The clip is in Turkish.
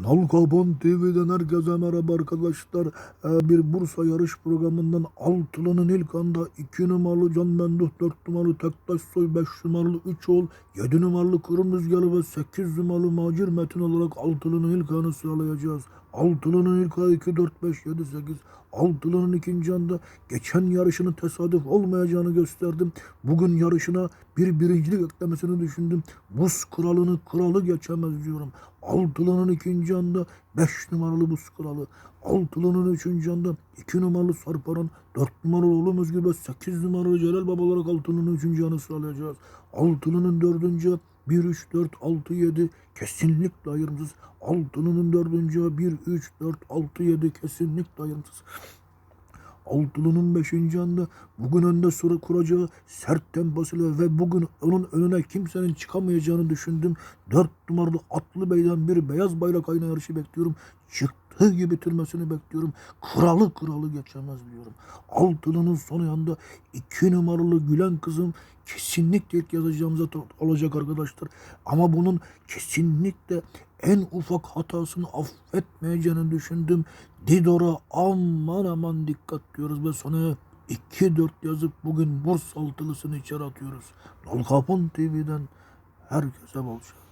Nalkapon TV'den herkese merhaba arkadaşlar. Ee, bir Bursa yarış programından altılının ilk anda 2 numaralı Can Menduh, 4 numaralı Tektaş Soy, 5 numaralı 3 oğul, 7 numaralı Kırım Rüzgarı ve 8 numaralı Macir Metin olarak altılının ilk anı sıralayacağız. Altılının ilk ayı 2, 4, 5, 7, 8. Altılının ikinci anda geçen yarışının tesadüf olmayacağını gösterdim. Bugün yarışına bir birincilik eklemesini düşündüm. Buz kralını kralı geçemez diyorum. Altılının ikinci anda 5 numaralı buz kralı. Altılının üçüncü anda 2 numaralı Sarparan, 4 numaralı oğlum Özgür ve 8 numaralı Celal Baba olarak altılının üçüncü anı sıralayacağız. Altılının dördüncü 1, 3, 4, 6, 7 kesinlikle ayrımsız. Altılının dördüncü 1, 3, 4, 6, 7 kesinlikle ayrımsız. Altılı'nın 5. anda bugün önde sıra kuracağı sert temposuyla ve bugün onun önüne kimsenin çıkamayacağını düşündüm. 4 numaralı Atlı Bey'den bir beyaz bayrak ayna yarışı bekliyorum. Çıktığı gibi bitirmesini bekliyorum. Kralı kralı geçemez diyorum. Altılı'nın son yanda 2 numaralı Gülen kızım kesinlikle ilk yazacağımıza olacak arkadaşlar. Ama bunun kesinlikle en ufak hatasını affetmeyeceğini düşündüm. Didor'a aman aman dikkat diyoruz ve sonra 2-4 yazıp bugün Bursa altılısını içeri atıyoruz. Nol Kapon TV'den herkese bol şans.